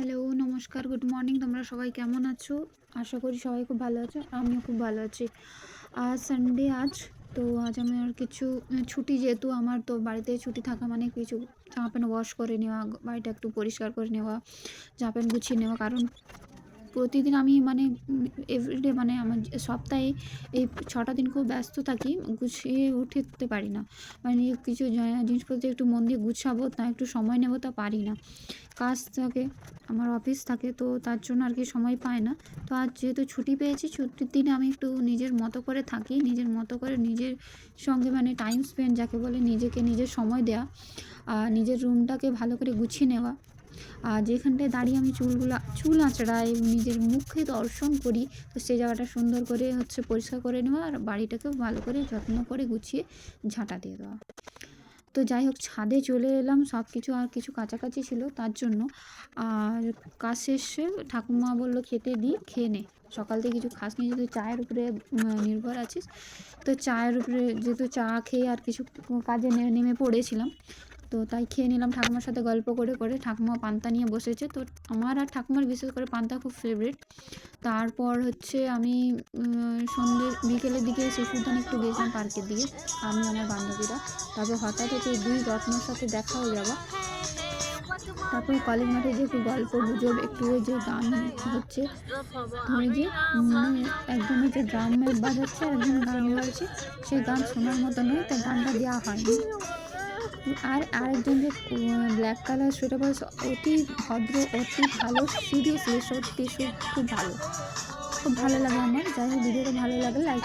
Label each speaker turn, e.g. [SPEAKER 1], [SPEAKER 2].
[SPEAKER 1] Hello, নমস্কার, good morning, তোমরা সবাই কেমন আছো? আশা করি সবাই খুব ভালো আছো, আমিও খুব ভালো আছি। আজ সানডে আজ, তো আজ আমি আর কিছু ছুটি যেহেতু আমার, তো বাড়িতে ছুটি থাকা মানে কিছু জামা প্যান্ট ওয়াশ করে নেওয়া, বাড়িটা একটু পরিষ্কার করে নেওয়া, জামা প্যান্ট গুছিয়ে নেওয়া, কারণ প্রতিদিন আমি মানে এভরিডে মানে আমার সপ্তাহে এই ছটা দিন খুব ব্যস্ত থাকি, গুছিয়ে উঠতে পারি না। মানে কিছু জিনিসপত্র একটু মন দিয়ে গুছাবো, তা একটু সময় নেব তা পারি না। কাজ থাকে, আমার অফিস থাকে, তো তার জন্য আর কি সময় পায় না। তো আজ যেহেতু ছুটি পেয়েছি, ছুটির দিনে আমি একটু নিজের মতো করে থাকি, নিজের মতো করে নিজের সঙ্গে মানে টাইম স্পেন্ড যাকে বলে, নিজেকে নিজের সময় দেওয়া আর নিজের রুমটাকে ভালো করে গুছিয়ে নেওয়া। যেখানটায় দাঁড়িয়ে আমি চুলগুলো, চুল আঁচড়াই, নিজের মুখে দর্শন করি, তো সেই জায়গাটা সুন্দর করে হচ্ছে পরিষ্কার করে নেওয়া আর বাড়িটাকেও ভালো করে যত্ন করে গুছিয়ে ঝাঁটা দিয়ে দেওয়া। তো যাই হোক, ছাদে চলে এলাম সব কিছু আর কিছু কাছাকাছি ছিল, তার জন্য আর কাজ শেষে ঠাকুমা বলল, খেতে দিই খেয়ে নে। সকাল থেকে কিছু খাস নি যেহেতু চায়ের উপরে নির্ভর আছিস তো চায়ের উপরে যেহেতু চা খেয়ে আর কিছু কাজে নেমে পড়েছিলাম তো তাই খেয়ে নিলাম। ঠাকুমার সাথে গল্প করে করে ঠাকুমা পান্তা নিয়ে বসেছে। তো আমার আর ঠাকুমার বিশেষ করে পান্তা খুব ফেভারিট তারপর হচ্ছে আমি উম, সন্ধ্যের বিকেলের দিকে শিশুদান একটু গেছিলাম পার্কের দিকে আমি আমার বান্ধবীরা। তারপর হঠাৎ হচ্ছে দুই রত্নর সাথে দেখা হয়ে তারপর কলেজ মাঠে যে একটু গল্প গুজব, একটু ওই যে গান হচ্ছে ওই যে একজনের যে ড্রাম বাজাচ্ছে আর একজন গান গাইছে সেই গান শোনার মতো নয় তাই গানটা দেওয়া হয়নি। আর আরেকজন যে ব্ল্যাক কালার সোয়েটার পরে অতি ভদ্র, অতি ভালো সিরিয়াসলি সত্যি খুব ভালো। খুব ভালো লাগে আমার, যাই হোক, ভিডিওটা ভালো লাগে লাইক